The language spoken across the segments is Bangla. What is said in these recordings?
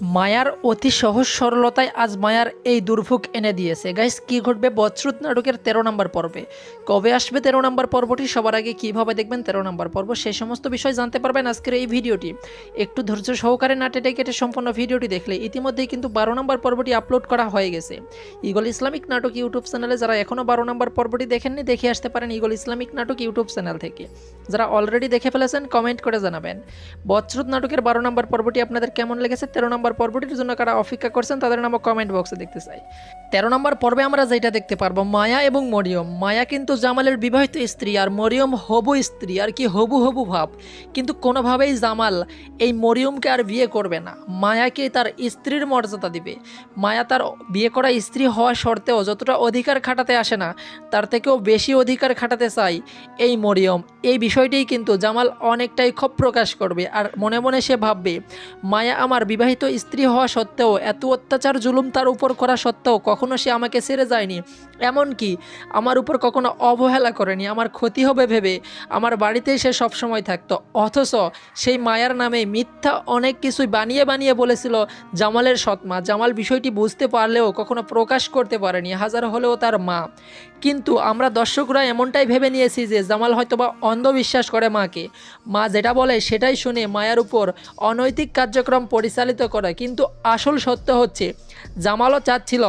মায়ার অতি সহজ সরলতায় আজ মায়ার এই দুর্ভোগ এনে দিয়েছে। গাইস কি ঘটবে? বৎসরুত নাটকের তেরো নম্বর পর্বে। কবে আসবে তেরো নম্বর পর্বটি? সবার আগে কীভাবে দেখবেন তেরো নম্বর পর্ব? সেই সমস্ত বিষয় জানতে পারবেন আজকের এই ভিডিওটি। একটু ধৈর্য সহকারে না টেটে কেটে সম্পূর্ণ ভিডিওটি দেখলে ইতিমধ্যেই কিন্তু বারো নম্বর পর্বটি আপলোড করা হয়ে গেছে। ইগল ইসলামিক নাটক ইউটিউব চ্যানেলে যারা এখনও বারো নম্বর পর্বটি দেখেননি, দেখে আসতে পারেন ইগল ইসলামিক নাটক ইউটিউব চ্যানেল থেকে। যারা অলরেডি দেখে ফেলেছেন, কমেন্ট করে জানাবেন। বৎসরুত নাটকের বারো নম্বর পর্বটি আপনাদের কেমন লেগেছে? তেরো নম্বর পর্বটির জন্য কারা অপেক্ষা করছেন তাদের নামও কমেন্ট বক্সে দেখতে চাই। তেরো নম্বর পর্বে আমরা যেটা দেখতে পারব, মায়া এবং মরিয়ম। মায়া কিন্তু জামালের বিবাহিত স্ত্রী আর মরিয়ম হবু স্ত্রী, আর কি হবু হবু ভাব। কিন্তু কোনোভাবেই জামাল এই মরিয়মকে আর বিয়ে করবে না। মায়াকে তার স্ত্রীর মর্যাদা দিবে। মায়া তার বিয়ে করা স্ত্রী হওয়া সত্ত্বেও যতটা অধিকার খাটাতে আসে না, তার থেকেও বেশি অধিকার খাটাতে চাই এই মরিয়ম। এই বিষয়টিই কিন্তু জামাল অনেকটাই ক্ষোভ প্রকাশ করবে, আর মনে মনে সে ভাববে, মায়া আমার বিবাহিত স্ত্রী হওয়া সত্ত্বেও, এত অত্যাচার, জুলুম তার উপর করা সত্ত্বেও কখনো সে আমাকে ছেড়ে যায়নি। এমনকি আমার উপর কখনো অবহেলা করেনি। আমার ক্ষতি হবে ভেবে আমার বাড়িতেই সে সবসময় থাকতো। অথচ সেই মায়ার নামে মিথ্যা অনেক কিছুই বানিয়ে বানিয়ে বলেছিল জামালের সৎমা। জামাল বিষয়টি বুঝতে পারলেও কখনো প্রকাশ করতে পারেনি। হাজার হলেও তার মা। কিন্তু আমরা দর্শকরা এমনটাই ভেবে নিয়েছি যে জামাল হয়তোবা অন্ধবিশ্বাস করে মাকে। মা যেটা বলে সেটাই শুনে মায়ার উপর অনৈতিক কার্যক্রম পরিচালিত করে। কিন্তু আসল সত্য হচ্ছে জামালও চাচ্ছিল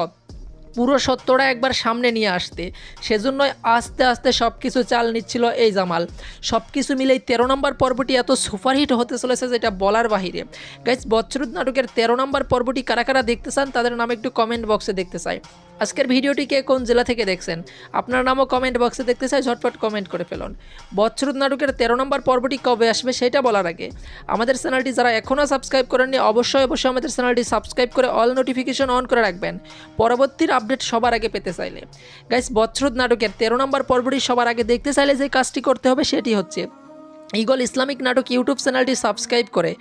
পুরো সত্যটা একবার সামনে নিয়ে আসতে। সেজন্যই আস্তে আস্তে সব কিছু চাল নিচ্ছিল এই জামাল। সব কিছু মিলেই তেরো নম্বর পর্বটি এত সুপারহিট হতে চলেছে যেটা বলার বাহিরে। গাইজ বচ্চরুদ নাটকের তেরো নম্বর পর্বটি কারা কারা দেখতে চান তাদের নাম একটু কমেন্ট বক্সে দেখতে চাই। আজকের ভিডিওটি কে কোন জেলা থেকে দেখছেন? আপনার নামও কমেন্ট বক্সে দেখতে চাই, ঝটপট কমেন্ট করে ফেলুন। বচ্চরুদ নাটকের তেরো নম্বর পর্বটি কবে আসবে সেটা বলার আগে, আমাদের চ্যানেলটি যারা এখনও সাবস্ক্রাইব করেননি, অবশ্যই অবশ্যই আমাদের চ্যানেলটি সাবস্ক্রাইব করে অল নোটিফিকেশন অন করে রাখবেন। পরবর্তীর আপডেট সবার আগে পেতে চাইলে। গাইস বছর নাটকের তেরো নম্বর পর্বটি সবার আগে দেখতে চাইলে যে কাজটি করতে হবে, সেটি হচ্ছে ইগল ইসলামিক নাটক ইউটিউব চ্যানেলটি সাবস্ক্রাইব করে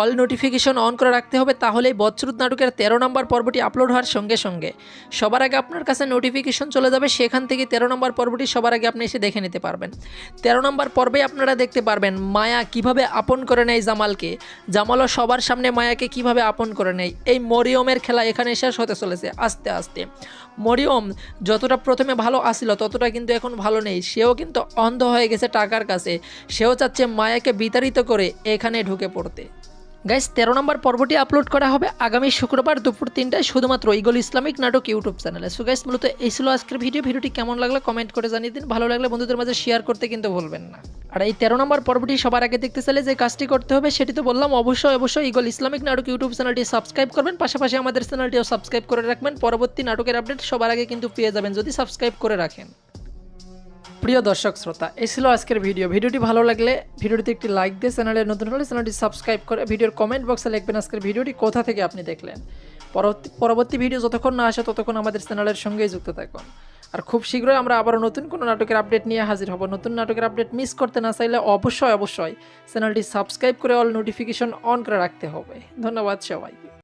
অল নোটিফিকেশন অন করে রাখতে হবে তাহলেই বৎসরুদ নাটকের তেরো নম্বর পর্বটি আপলোড হওয়ার সঙ্গে সঙ্গে। সবার আগে আপনার কাছে নোটিফিকেশন চলে যাবে, সেখান থেকে তেরো নম্বর পর্বটি সবার আগে আপনি এসে দেখে নিতে পারবেন। তেরো নম্বর পর্বে আপনারা দেখতে পারবেন মায়া কীভাবে আপন করে নেয় জামালকে। জামালও সবার সামনে মায়াকে কীভাবে আপন করে নেয়? এই মরিয়মের খেলা এখানে শেষ হতে চলেছে আস্তে আস্তে। মরিয়ম যতটা প্রথমে ভালো আসিল, ততটা কিন্তু এখন ভালো নেই। সেও কিন্তু অন্ধ হয়ে গেছে টাকার কাছে। সেও চাচ্ছে মায়াকে বিতাড়িত করে এখানে ঢুকে পড়তে। গাইস, তেরো নম্বর পর্বটি আপলোড করা হবে আগামী শুক্রবার দুপুর তিনটায় শুধুমাত্র ইগল ইসলামিক নাটক ইউটিউব চ্যানেলে। সো গাইস মূলত এই ছিল আজকের ভিডিও ভিডিওটি কেমন লাগল কমেন্ট করে জানিয়ে দিন। ভালো লাগলে বন্ধুদের মাঝে শেয়ার করতে কিন্তু ভুলবেন না। আর এই তেরো নম্বর পর্বটি সবার আগে দেখতে চাইলে যে কাজটি করতে হবে সেটি তো বললাম, অবশ্যই অবশ্যই ইগল ইসলামিক নাটক ইউটিউব চ্যানেলটি সাবস্ক্রাইব করবেন। পাশাপাশি আমাদের চ্যানেলটিও সাবস্ক্রাইব করে রাখবেন। পরবর্তী নাটকের আপডেট সবার আগে কিন্তু পেয়ে যাবেন যদি সাবস্ক্রাইব করে রাখেন। প্রিয় দর্শক শ্রোতা, এই ছিল আজকের ভিডিও। ভিডিওটি ভালো লাগলে ভিডিওটিতে একটি লাইক দিয়ে চ্যানেলে নতুন হলে চ্যানেলটি সাবস্ক্রাইব করে ভিডিওর কমেন্ট বক্সে লিখবেন আজকের ভিডিওটি কোথা থেকে আপনি দেখলেন। পরবর্তী ভিডিও যতক্ষণ না আসে ততক্ষণ আমাদের চ্যানেলের সঙ্গেই যুক্ত থাকুন। আর খুব শীঘ্রই আমরা আবারও নতুন কোনো নাটকের আপডেট নিয়ে হাজির হব। নতুন নাটকের আপডেট মিস করতে না চাইলে অবশ্যই অবশ্যই চ্যানেলটি সাবস্ক্রাইব করে অল নোটিফিকেশন অন করে রাখতে হবে। ধন্যবাদ সবাইকে।